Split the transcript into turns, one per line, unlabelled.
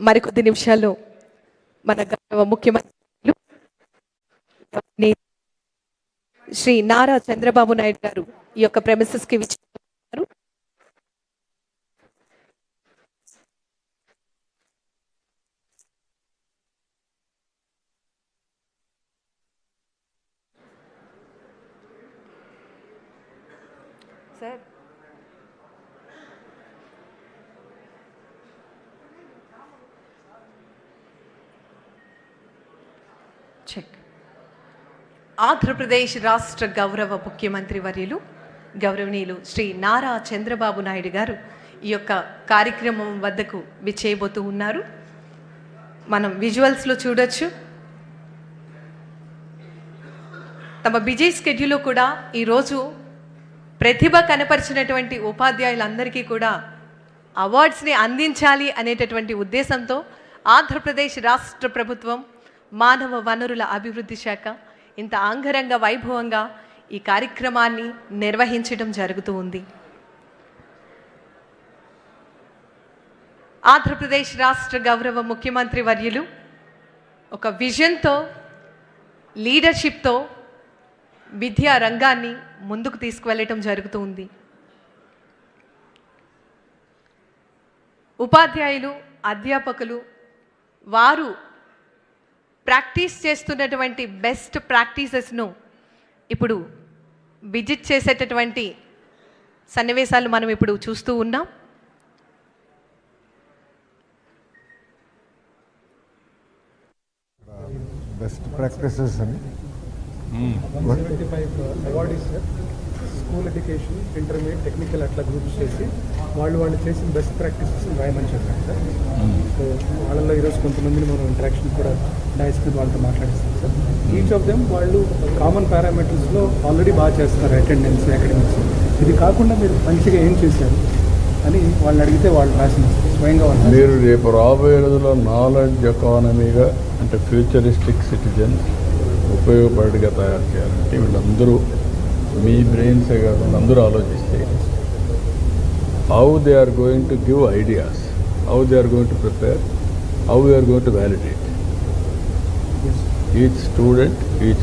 మరికొద్ది నిమిషాల్లో మన గౌరవ ముఖ్యమంత్రి శ్రీ నారా చంద్రబాబు నాయుడు గారు ఈ యొక్క ప్రెమిసెస్కి విచ్చారు సార్ చెక్ ఆంధ్రప్రదేశ్ రాష్ట్ర గౌరవ ముఖ్యమంత్రి వర్యులు గౌరవనీయులు శ్రీ నారా చంద్రబాబు నాయుడు గారు ఈ యొక్క కార్యక్రమం వద్దకు విచ్చేయబోతూ ఉన్నారు. మనం విజువల్స్లో చూడొచ్చు. తమ బిజీ స్కెడ్యూల్లో కూడా ఈరోజు ప్రతిభ కనపరిచినటువంటి ఉపాధ్యాయులందరికీ కూడా అవార్డ్స్ని అందించాలి అనేటటువంటి ఉద్దేశంతో ఆంధ్రప్రదేశ్ రాష్ట్ర ప్రభుత్వం మానవ వనరుల అభివృద్ధి శాఖ ఇంత ఆంగరంగ వైభవంగా ఈ కార్యక్రమాన్ని నిర్వహించడం జరుగుతూ ఉంది. ఆంధ్రప్రదేశ్ రాష్ట్ర గౌరవ ముఖ్యమంత్రి వర్యులు ఒక విజన్తో లీడర్షిప్తో విద్యా రంగాన్ని ముందుకు తీసుకువెళ్ళటం జరుగుతూ ఉంది. ఉపాధ్యాయులు అధ్యాపకులు వారు ప్రాక్టీస్ చేస్తున్నటువంటి బెస్ట్ ప్రాక్టీసెస్ను ఇప్పుడు విజిట్ చేసేటటువంటి సన్నివేశాలు మనం ఇప్పుడు చూస్తూ ఉన్నాం.
బెస్ట్ ప్రాక్టీసెస్ అని
twenty five school education intermediate technical అట్లా గ్రూప్స్ చేసి వాళ్ళు వాళ్ళు చేసిన బెస్ట్ ప్రాక్టీసెస్ రాయమని చెప్పారు సార్. సో వాళ్ళలో ఈరోజు కొంతమందిని మనం ఇంటరాక్షన్ కూడా డైస్ మీద వాళ్ళతో మాట్లాడిస్తాం సార్. ఈచ్ ఆఫ్ దెమ్ వాళ్ళు కామన్ పారామీటర్స్లో ఆల్రెడీ బాగా చేస్తున్నారు అటెండెన్స్ అకాడమిక్స్ ఇది కాకుండా మీరు మంచిగా ఏం చేశారు అని వాళ్ళని అడిగితే వాళ్ళు రాసిన స్వయంగా వాళ్ళు
మీరు రేపు రాబోయే రోజుల్లో నాలెడ్జ్ ఎకానమీగా అంటే ఫ్యూచరిస్టిక్ సిటిజన్ ఉపయోగపడిగా తయారు చేయాలంటే వీళ్ళందరూ మీ బ్రెయిన్సే కాకుండా అందరూ ఆలోచిస్తే how they are going to give ideas how they are going to prepare how they are going to validate each student each